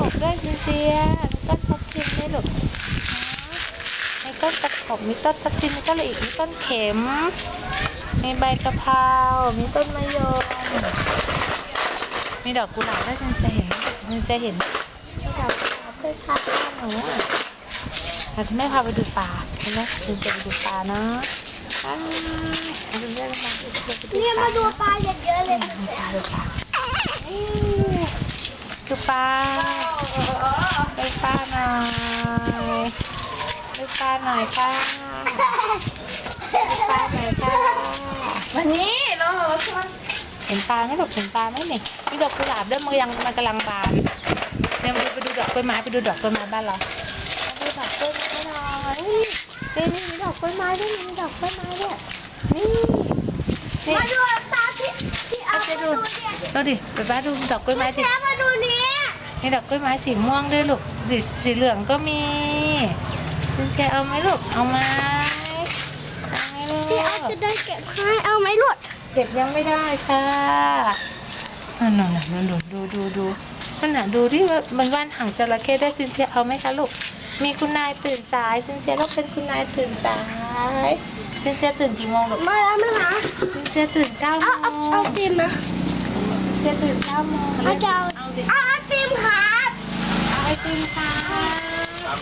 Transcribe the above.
ตกด้วยจริงๆมีต้นทับทิมด้วยลูกมีต้นตะขบมีต้นทับทิมมีต้นอะไรอีกมีต้นเข็ม มีใบกะเพรา มีต้นมะยม มีดอกกุหลาบด้วยจริงๆเห็นจริงจะเห็นมีดอกกุหลาบด้วยค่ะหนูเราจะไม่พาไปดูปลาใช่ไหมจริงจะไปดูปลาเนาะเราจะได้มาดูปลาเนี่ยมาดูปลาเยอะๆเลยดู ปลาดูปลาดูปลาดูปลาหน่อยดูปลาหน่อยค่ะดูปลาหน่อยค่ะวันนี้เราชวนเห็นปลาไหมลูกเห็นปลาไหมเนี่ยมีดอกกุหลาบด้วยมันยังมันกำลังบานเนี่ยมาดูไปดูดอกกล้วยไม้ไปดูดอกกล้วยไม้บ้านเรามาดูดอกกล้วยไม้หน่อยนี่นี่มีดอกกล้วยไม้ด้วยนี่มีดอกกล้วยไม้ด้วยนี่นี่มาดูปลาที่ที่เอาเอาไปจะดูดูเนี่ยดูดิไปบ้านดูดอกกล้วยไม้สิแม่มาดูนี้ มีดอกกล้วยไม้สีม่วงด้วยลูกสีสีเหลืองก็มีคุณแกเอาไหมลูกเอาไหมเอาไหมลูกที่เอาจะได้เก็บให้เอาไหมลูกเก็บยังไม่ได้ค่ะนั่นน่ะนั่นดูดูดูดูนั่นน่ะดูที่ว่ามันว่านหางจระเข้ได้ซินเซียเอาไหมคะลูกมีคุณนายตื่นสายซินเซียต้องเป็นคุณนายตื่นสายซินเซียตื่นกี่โมงลูกมาแล้วนะซินเซียตื่นเก้าโมเอางเอาเอาติมนะซินเซียตื่นเก้าโมงเอาจะเอาเอา ดิเอา